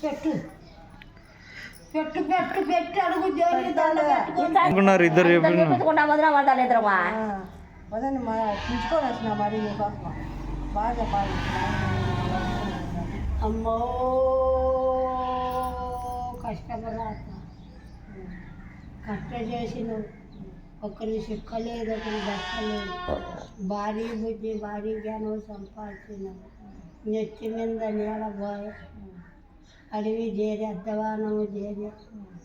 పెట్టు. పెట్టు పెట్టు పెట్టి అడుగు జోలికి దండ పెట్టుకొని. అనుకున్నారు ఇద్దరు చెప్పిన? చెప్పుకుంటా వదిన వదండి మా పిలుచుకొని వచ్చిన మరి నీకోసం బాగా చెప్పాలి. అమ్మో కష్టపడా కష్ట చేసిన ఒకరి చిక్కలేదు ఒకరి దక్కలేదు భారీ బుద్ధి భారీ జ్ఞానం సంపాదించిన నెత్తి మీద నీడబోయ అడవి చేరి అద్దవానము చేరి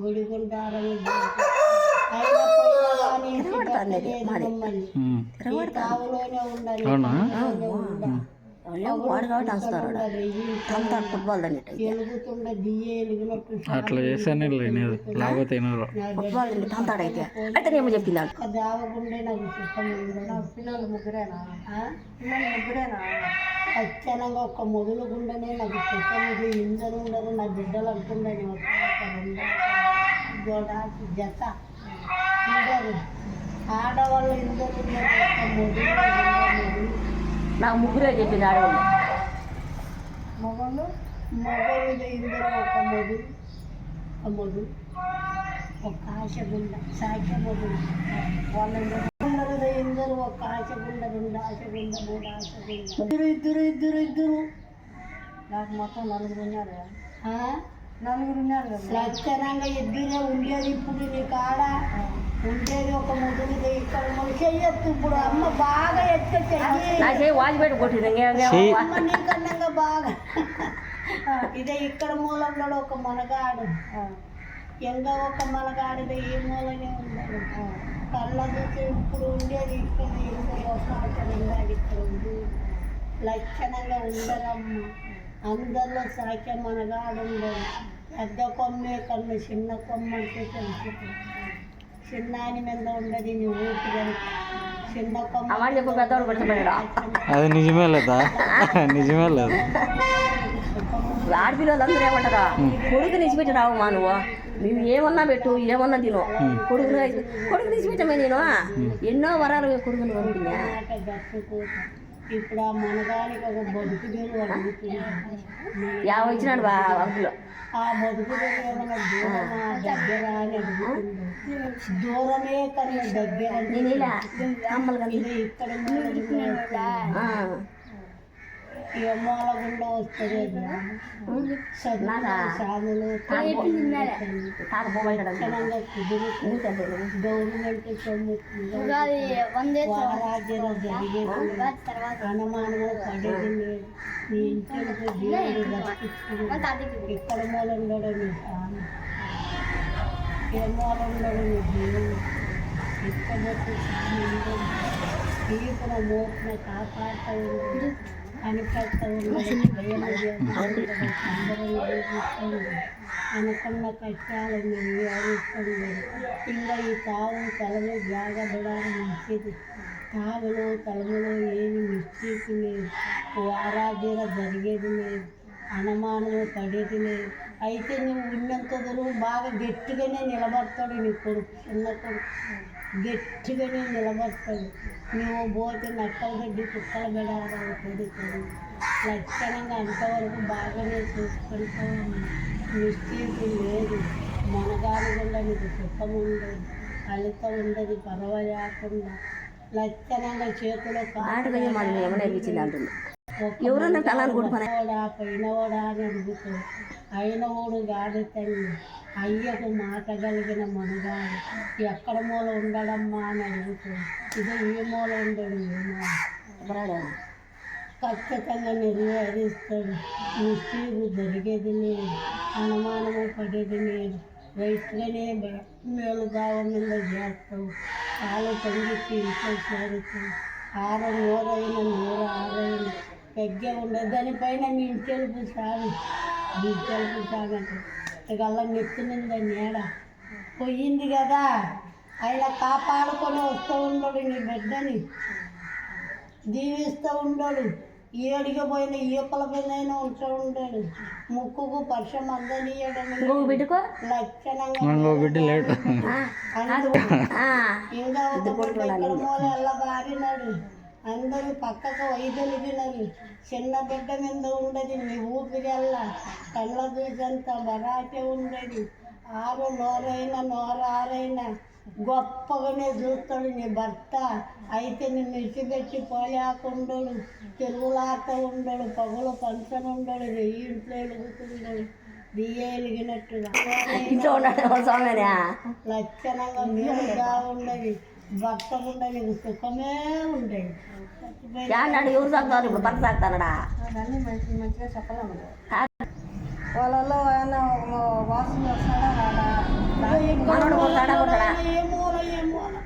గుడిగుండారము చేరి? తావులోనే ఉండాలి. వాడు కాబట్టి అంచుతారు తంతాడు ఫుట్బాల్ అట్లా లేనిది లేకపోతే ఫుట్బాల్ తంతాడు అయితే. అయితే నేను చెప్పింది పిల్లలు ముగ్గురేనా? పిల్లలు ముగ్గురేనా? అచ్చనంగా ఒక మొదలు గుండెనే నాకు ఇది ఇందరు ఉండదు నా బిడ్డలు అంటుండని గోడ జత. ఆడవాళ్ళు ఇందరు ఉన్నారు ఒక మొదలు నాకు ముగ్గురే చెప్పింది ఆడవాళ్ళు ఒక మొదలు ఒక మొదలు ఒక వాళ్ళందరూ ఇందరూ ఒక ఆశగుండ రెండు ఆశగుండ మూడు ఆశగుండ ఇద్దరు ఇద్దరు ఇద్దరు ఇద్దరు. నాకు మొత్తం నలుగురు ఉన్నారు. నలుగురు ఉన్నారు లక్షణంగా ఇద్దరే ఉండేది ఇప్పుడు నీ కాడ. ఉండేది ఒక ముగ్గురు ఇక్కడ మనం చెయ్యొచ్చు ఇప్పుడు అమ్మ బాగా ఎత్త చెయ్యి వాచి పెట్టి బాగా. ఇదే ఇక్కడ మూలంలో ఒక మనగాడు. ఎంగా ఒక మనగాడిదే ఈ మూలనే ఉన్నాడు. కళ్ళ చూసి ఇప్పుడు ఉండేది ఇక్కడ ఇంకా ఒక అక్కడ ఉండాలి ఇక్కడ ఉంది లక్షణంగా ఉండరమ్మ. అందరిలో సాక్ష్యం మనగాడు ఉండదు పెద్ద కొమ్మే కన్ను చిన్న కొమ్మ అంటే తెలుసు. అది నిజమే లేదా? నిజమే లేదు? ఆడపిల్లలు అందరూ ఏమంటారా? కొడుకు నిలిచిపెట్టి రావు మా నువ్వు. మేము ఏమన్నా పెట్టు ఏమన్నా తిను. కొడుకును కొడుకు నిలిచిపెట్టమే నేను. ఎన్నో వరాలు కొడుకుని గట్టుకోత ఇప్పుడు ఆ మనగానికి ఒక బతుకు అడుగుతుంది యాభై వచ్చినాడు బా అంకులు. ఆ బతుకు దగ్గర అని దూరమే కన్నా దగ్గర. ఇక్కడ గవర్నమెంట్ సొమ్ము పడేది లేదు నీ దేవుడు రక్షించుకుని ఇక్కడ మూలంలో నీ స్వామి ఏ మూలంలో నీ దేవుడు ఇక్కడ స్వామి మోపున కాపాడుతూ ఉంది అనుకున్న కష్టాలను వివరిస్తుంది ఇంకా ఈ తావు తలలు జాగబడాలి మంచిది తావులు తలములు ఏమి మిస్టేక్ లేదు వారాధీర జరిగేది లేదు అనుమానము పడేది లేదు అయితే నువ్వు ఉన్నంత దూరం బాగా గట్టిగానే నిలబడతాడు నీ కొడుకు చిన్న కొడుకు గట్టిగానే నిలబడతాడు. నువ్వు పోతే నక్కల గడ్డి కుక్కల బెడాలి కొడుకు లక్షణంగా అంతవరకు బాగానే చూసుకుంటావు మిస్టేక్ లేదు. మనగాని వల్ల నీకు సుఖం ఉండదు ఫలితం ఉండదు పర్వాలేకుండా. లక్షణంగా చేతిలో ఎవరన్నా పోయినవాడా అని అడుగుతాడు అయినవాడు గాడి తల్లి అయ్యకు నాటగలిగిన మనుగాడు ఎక్కడ మూల ఉండడమ్మా అని అడుగుతాడు ఇది ఏ మూల ఉండడు ఏ మూల ఖచ్చితంగా నిర్వహిస్తాడు మిస్టేక్ జరిగేది నేను అనుమానము పడేది నేను. రైట్గానే మేలు చేస్తావు. కాలు పొంగిచ్చి ఇంట్లో చేరుతావు. ఆరు నూరైన నూరు ఆరైన పెగ్గే ఉండదు దానిపైన మీ ఇంటెలుపు సాగు. మీ ఇంటెలుపు సాగు అంటే ఇకల్లా నెత్తినింద నీడ పోయింది కదా. ఆయన కాపాడుకొని వస్తూ ఉండడు నీ బిడ్డని. దీవిస్తూ ఉండడు. ఏడికి పోయిన ఈపల పైన ఉంటూ ఉంటాడు ముక్కుకు పర్షం అందనీయడం ఇంకొక బిడ్డకో? లక్షణంగా ఇంకో ఒక మూల ఎల్ల బారినాడు. అందరూ పక్కకు వైదొలిగినవి చిన్న బిడ్డ మీద ఉండదు నీ ఊపిరల్లా కళ్ళ చూసంత బరాటే ఉండదు. ఆరు నోరైన నోరారైన గొప్పగానే చూస్తాడు నీ భర్త. అయితే నిన్ను ఇచ్చిపెట్టి పోలేకుండడు తెలుగులాట ఉండడు పగులు పంచను ఉండడు వెయ్యి ఇంట్లో ఎలుగుతుండడు. బియ్య ఎలిగినట్టుగా. లక్షణంగా మీరుగా ఉండదు. భర్త ఉండదు సుఖమే ఉండదు ఎవరు తాగుతారు ఇప్పుడు భర్త తాగుతానడా అవన్నీ మంచి మంచిగా చెప్పలేము వాళ్ళలో ఆయన వాసన వస్తాడా రాడా? మనోడు కొడతాడా కొడతాడా ఏమోల ఏమోల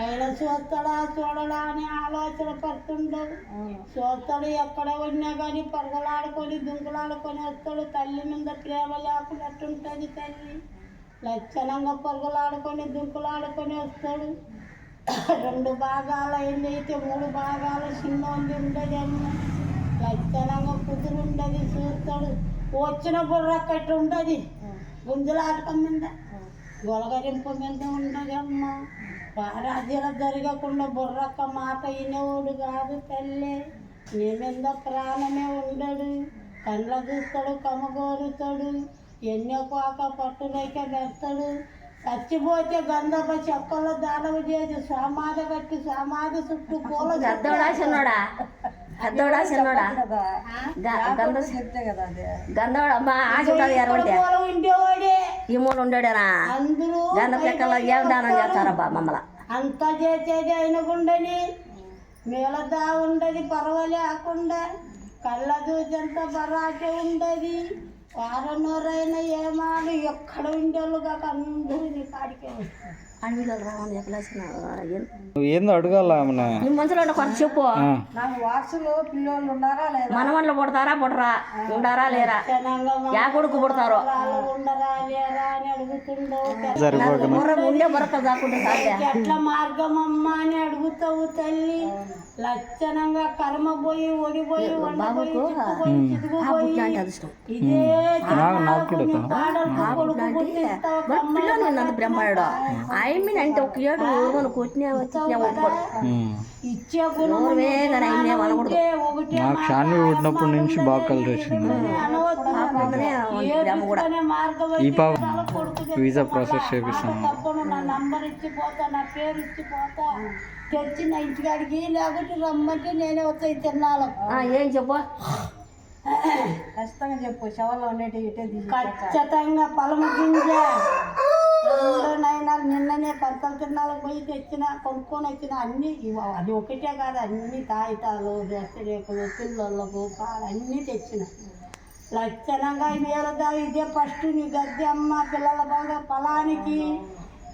ఆయన చూస్తాడా చూడడా అని ఆలోచన పడుతుండవు చూస్తాడు ఎక్కడ ఉన్నా కానీ పరగలాడుకొని దుంకులాడుకొని వస్తాడు. తల్లి మీద ప్రేమ లేకున్నట్టుంటుంది తల్లి. లక్షణంగా పొరుగులాడుకొని దుంకులాడుకొని వస్తాడు. రెండు భాగాలు అయింది అయితే మూడు భాగాలు చిన్న ఉంది ఉండదు. అమ్మ లక్షణంగా కుదురు ఉండదు చూస్తాడు. వచ్చిన బుర్ర కట్టి ఉండదు. గుంజులాటకం మీద. గొలగరింపు మీద ఉండదు అమ్మ. జరగకుండా బుర్రక్క మాట వినేవాడు కాదు తల్లి. నీ మీద ప్రాణమే ఉండడు. కళ్ళ చూస్తాడు కమగోరుతాడు ఎన్నో పాక పట్టులైక పెడతాడు చచ్చిపోతే గంధప చెక్కలో దానము చేసి సమాధి కట్టి సమాధి చుట్టూ పూల పెద్దోడా చిన్నోడా? గంధ గంధోడా ఎరవంటే పూల ఉండేవాడే. ఈ మూడు అందరూ గంధ చెక్కలో ఏం దానం చేస్తారబ్బా మమ్మల్ని? అంతా చేసేది అయినకుండని మేలదా ఉండదు పర్వాలేకుండా కళ్ళ దూచంత బరాటే ఉండదు. వారన్నోరైన ఏమాడు ఎక్కడ ఉండేళ్ళు కాక అందరూ నీ కాడికే వస్తారు అడవిలో రావని చెప్పలేసిన నువ్వు ఏందో అడగాల ఆమెన. నీ మనసులో ఉన్న కొంత చెప్పు. నాకు వాసులు పిల్లలు ఉన్నారా లేదా? మనవన్లు పుడతారా పుడరా? ఉండారా లేరా? యా కొడుకు పుడతారో? ఉండరా లేరా అని అడుగుతుండవు ఉండే బుర్రక దాకుంటే ఎట్లా మార్గం అమ్మా అని అడుగుతావు తల్లి? లక్షణంగా కర్మ పోయి ఒడిపోయి అంటే ఇదే పిల్లలు బ్రహ్మాడు ఒక ఏడు కొట్టినా. ఇచ్చే నాకు పుట్టినప్పటి నుంచి బాగా కలిసి వచ్చింది. ఈ పాప వీసా ప్రాసెస్ చేపిస్తాను. తెచ్చి నా ఇంటికాడికి లేకపోతే రమ్మంటే నేనే వస్తాయి తిన్నాను ఆ, ఏం చెప్పు? ఖచ్చితంగా చెప్పు శవలో ఉండేటి ఖచ్చితంగా పొలము గింజ. రెండోనైనా నిన్ననే పంతలు తిన్నాలకు పోయి తెచ్చిన కొనుక్కొని వచ్చిన అన్ని ఇవ- అది ఒకటే కాదు అన్ని తాయితాలు రెచ్చరేకులు పిల్లలకు పాలు అన్నీ తెచ్చిన. లక్షణంగా మేలుదా ఇదే ఫస్ట్ నీ గద్దె అమ్మ పిల్లల బాగా పొలానికి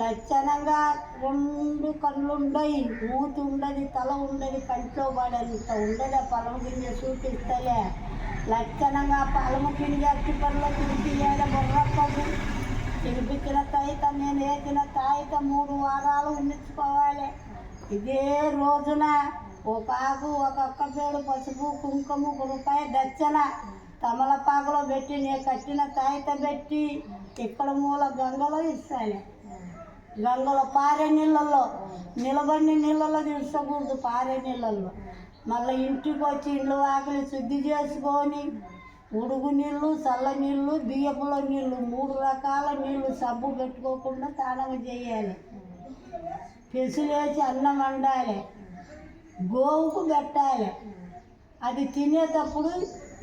లక్షణంగా రెండు కళ్ళు ఉండయి మూతి ఉండదు తల ఉండదు కంట్లో పడంత ఉండలే పొలం గింజ చూపిస్తలే. లక్షణంగా పలము గింజ అట్టి పనులు తిరిగియాల బొర్రప్పదు తినిపించిన తాయిత నేను వేసిన తాయిత మూడు వారాలు ఉండించుకోవాలి ఇదే రోజున ఒక ఆకు ఒక పేడు పసుపు కుంకుమ గురుపాయ దచ్చన తమలపాకులో పెట్టి నేను కట్టిన తాయిత పెట్టి ఇక్కడ మూల గంగలో ఇస్తాను గంగలో పారే నీళ్ళల్లో. నిలబడిన నీళ్ళలో తీర్చకూడదు పారే నీళ్ళల్లో. మళ్ళీ ఇంటికి వచ్చి ఇండ్లు ఆకలి శుద్ధి చేసుకొని ఉడుగు నీళ్ళు చల్ల నీళ్ళు బియ్యపులో నీళ్ళు మూడు రకాల నీళ్ళు సబ్బు పెట్టుకోకుండా స్నానం చేయాలి. పెసులేసి అన్నం వండాలి. గోవుకు పెట్టాలి. అది తినేటప్పుడు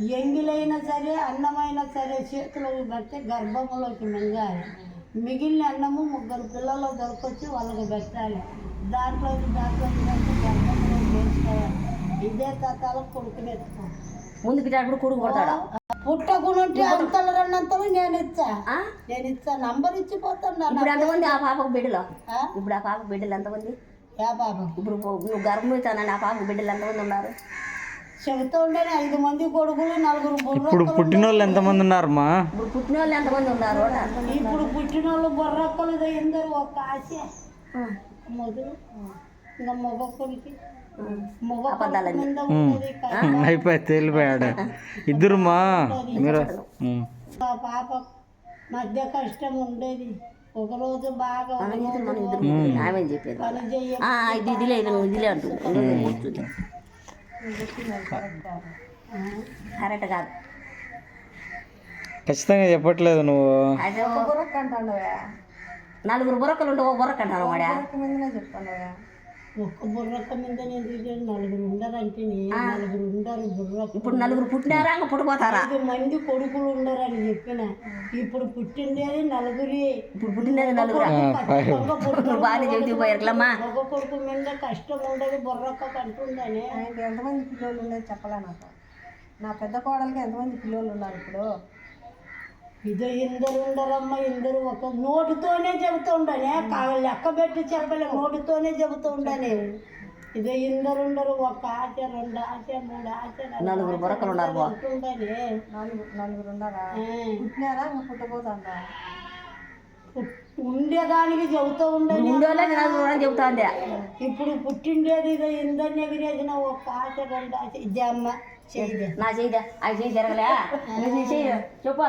ఎంగిలైనా సరే అన్నమైనా సరే చేతిలోకి పెడితే గర్భంలోకి మింగాలి. మిగిలిన అన్నము ముగ్గురు పిల్లలు దొరకొచ్చి వాళ్ళకి పెట్టాలి. పెడితే గర్భంలో వేసుకోవాలి ఇదే తత్తాలు కొడుకునెత్తుకో ముందుకు అప్పుడు కొడుకు పుడతాడు పుట్టకుంటే అంతలు రెండంతలు నేను ఇచ్చా. ఆ? నేను ఇచ్చా నంబర్ ఇచ్చిపోతున్నా ఇప్పుడు ఎంతమంది ఆ పాపకు బిడ్డలు? ఇప్పుడు ఆ పాపకు బిడ్డలు ఎంతమంది? యా బాబా ఇప్పుడు నువ్వు గర్భం ఇస్తానని ఆ పాపకు బిడ్డలు ఎంతమంది ఉన్నారు? చెబుతూ ఉండేనే ఐదు మంది కొడుకులు నలుగురు బుర్ర ఇప్పుడు పుట్టిన వాళ్ళు ఎంతమంది ఉన్నారమ్మా? ఇప్పుడు పుట్టిన వాళ్ళు ఎంతమంది ఉన్నారు? ఇప్పుడు పుట్టిన వాళ్ళు బొర్రక్కలు ఎందరు ఒక ఆశ మొదలు ఇంకా మగ కొడుకు. అయిపోయి తేలిపోయాడు. ఇద్దరుమా? మీరు పాప మధ్య కష్టం ఉండేది. ఒకరోజు బాగా పని ఇది ఇదిలే ఇది ఇదిలే అంటుంది. కరెక్ట్ కాదు. ఖచ్చితంగా చెప్పట్లేదు నువ్వు. అది నలుగురు బుర్రకలు ఉంటే ఒక బుర్రక అంటాను వాడా. ఒక్క బుర్రక్క మీద నేను చూసాను నలుగురు ఉండరంటే నలుగురు ఉండరు బుర్రక్క ఇప్పుడు నలుగురు పుట్టినారా ఇంకా పుట్టిపోతారా ఐదు మంది కొడుకులు ఉండరని చెప్పిన. ఇప్పుడు పుట్టిండేది నలుగురి. ఇప్పుడు పుట్టినది నలుగురు? బాగానే చెబుతూ పోయారులమ్మా ఒక కొడుకు మీద కష్టం ఉండదు బుర్రక్క అంటుందని ఆయనకి ఎంతమంది పిల్లలు ఉండేది చెప్పలే నాకు? నా పెద్ద కోడలికి ఎంతమంది పిల్లలు ఉన్నారు ఇప్పుడు? ఇదో ఇందరు ఉండరమ్మ ఇందరు ఒక నోటితోనే చెబుతూ ఉండనే కా- లెక్క పెట్టి చెప్పలే నోటితోనే చెబుతూ ఉండని ఇదో ఇందరు ఉండరు ఒక ఆశ రెండు ఆశ మూడు ఆశ నాలుగు నలుగురు బుర్రకలు ఉన్నారు బా ఉండని నలుగురు నలుగురు ఉన్నారా పుట్టినారా? పుట్టబోతుందా? ఉండేదానికి చెబుతూ నలుగురు అని చెబుతా ఉందే ఇప్పుడు పుట్టిండేది ఇదో ఇందరిని ఎగిరేసిన ఒక ఆశ రెండు ఆశ ఇదే అమ్మ నా చెయ్యి అవి చెయ్యి జరగలే. చెప్పు.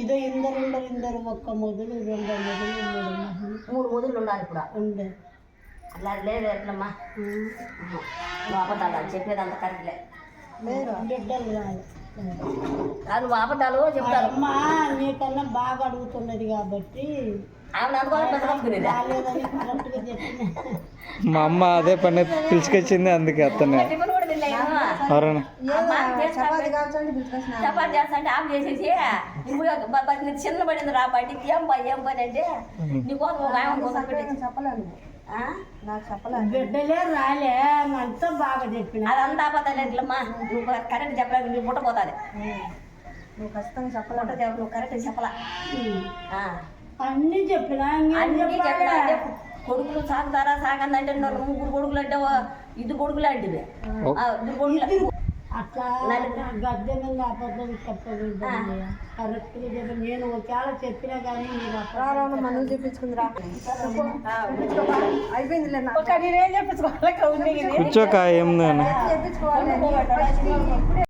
ఇదో ఇందరు ఉండరు ఇందరు ఒక్క మొదలు రెండు మొదలు మూడు మొదలు మూడు ముదులు ఉండాలి ఇప్పుడు ఉండే. అట్లా లేదు ఎట్లమ్మా? నువ్వు అబద్ధాలు చెప్పేది అంత కరెక్ట్లే. బిడ్డలు కాదు నువ్వు అబద్ధాలు చెప్తారు. అమ్మ నీకన్నా బాగా అడుగుతున్నది కాబట్టి. ఆమె అందుకోసం పెద్ద కప్పుకునేది రాలేదని కరెక్ట్గా చెప్పిన. మా అమ్మ అదే పని పిలుచుకొచ్చింది అందుకే టిఫిన్ కూడా ఎవరన్నా చపాతి చేస్తా అంటే ఆమె చేసేసి నువ్వు చిన్న పడింది రా బయట ఏం పని ఏం పని అంటే నీకోసం ఒక ఆమె కోసం పెట్టి చెప్పలే నువ్వు ఆ? నాకు చెప్పలే బిడ్డలే రాలే అంతా బాగా చెప్పిన అదంతా అబద్ధాలు ఎట్లమ్మా నువ్వు కరెక్ట్ చెప్పలేదు నువ్వు పుట్టపోతుంది నువ్వు ఖచ్చితంగా చెప్పలే పుట్ట చెప్ప నువ్వు కరెక్ట్ చెప్పలా. ఆ. అన్ని చెప్పిన అన్నీ కొడుకులు సాగుతారా సాగందంటే నువ్వు ముగ్గురు కొడుకులు అంటే ఇద్దరు కొడుకులు అంటే ఇద్దరు కొడుకులు. అట్లా గద్దె మీద అబద్ధం చెప్పకూడదు కరెక్ట్గా చెప్పి నేను ఒకవేళ చెప్పినా కానీ మీరు అట్లా రాను మందులు చెప్పించుకుందిరా అయిపోయిందిలే నా కూర్చోక ఏం చెప్పించుకోవాలి ఇప్పుడే